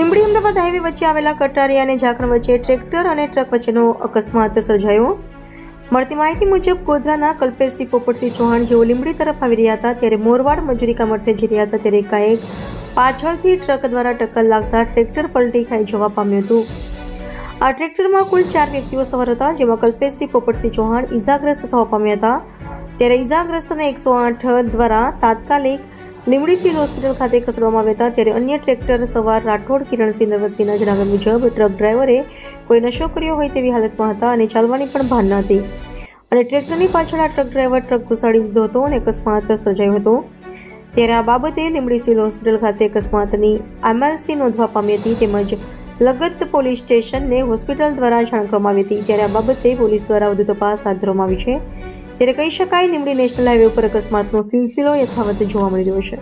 Ahmedabad highway વચ્ચે આવેલા કટારિયા અને ઝાકણ વચ્ચે ટ્રેક્ટર અને ટ્રક વચ્ચેનો અકસ્માત સર્જાયો. મળતી માહિતી મુજબ, ગોધરાના કલ્પેશસિંહ પોપટસિંહ ચૌહાણ જેઓ લીંબડી તરફ આવી રહ્યા હતા, ત્યારે મોરવાડ મજૂરી કામ અર્થે જઈ રહ્યા હતા, ત્યારે એકાએક પાછળથી ટ્રક દ્વારા ટક્કર લાગતા ટ્રેક્ટર પલટી ખાઈ જવા પામ્યું હતું. આ ટ્રેક્ટરમાં કુલ ચાર વ્યક્તિઓ સવાર હતા, જેમાં કલ્પેશસિંહ પોપટસિંહ ચૌહાણ ઇજાગ્રસ્ત થવા પામ્યા હતા. ત્યારે ઇજાગ્રસ્તને એકસો આઠ દ્વારા તાત્કાલિક લીંબડી સિવિલ હોસ્પિટલ ખાતે ખસેડવામાં આવ્યા હતા. ત્યારે અન્ય ટ્રેક્ટર સવાર રાઠોડ, કિરણસિંહ નરવતસિંહના જણાવ્યા મુજબ, ટ્રક ડ્રાઈવરે કોઈ નશો કર્યો હોય તેવી હાલતમાં હતા અને ચાલવાની પણ ભાન ન હતી. અને ટ્રેક્ટરની પાછળ આ ટ્રક ડ્રાઈવર ટ્રક ઘુસાડી દીધો હતો અને અકસ્માત સર્જાયો હતો. ત્યારે આ બાબતે લીંબડી સિવિલ હોસ્પિટલ ખાતે અકસ્માતની એમએલસી નોંધવા પામી હતી તેમજ લગત પોલીસ સ્ટેશનને હોસ્પિટલ દ્વારા જાણ કરવામાં આવી હતી. ત્યારે આ બાબતે પોલીસ દ્વારા વધુ તપાસ હાથ ધરવામાં આવી છે. ત્યારે કહી શકાય લીંબડી નેશનલ હાઈવે ઉપર અકસ્માતનો સિલસિલો યથાવત જોવા મળી રહ્યો છે.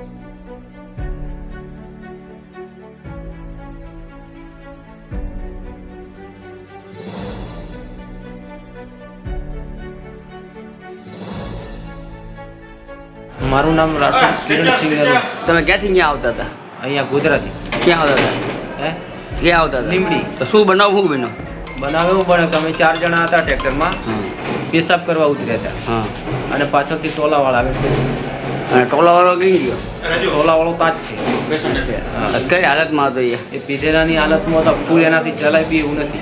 મારું નામ રાઠોડ કિરણસિંહ તમે ક્યાંથી ક્યાં આવતા હતા? અહીંયા ગુજરાતી. ક્યાં આવતા હતા? હે? ક્યાં આવતા હતા? લીમડી તો શું બનાવવું શું બનાવ્યું પણ અમે ચાર જણા હતા ટ્રેક્ટરમાં. પેશાબ કરવા ઉતર્યા હતા. હા. અને પાછળથી ટોલાવાળા આવે છે. અને ટોલાવાળો કઈ ગયો? ટોલાવાળો તાજ જ છે. કઈ હાલતમાં હતો એ? પીધેલાની હાલતમાં તો ફૂલ એનાથી ચલાય બી એવું નથી.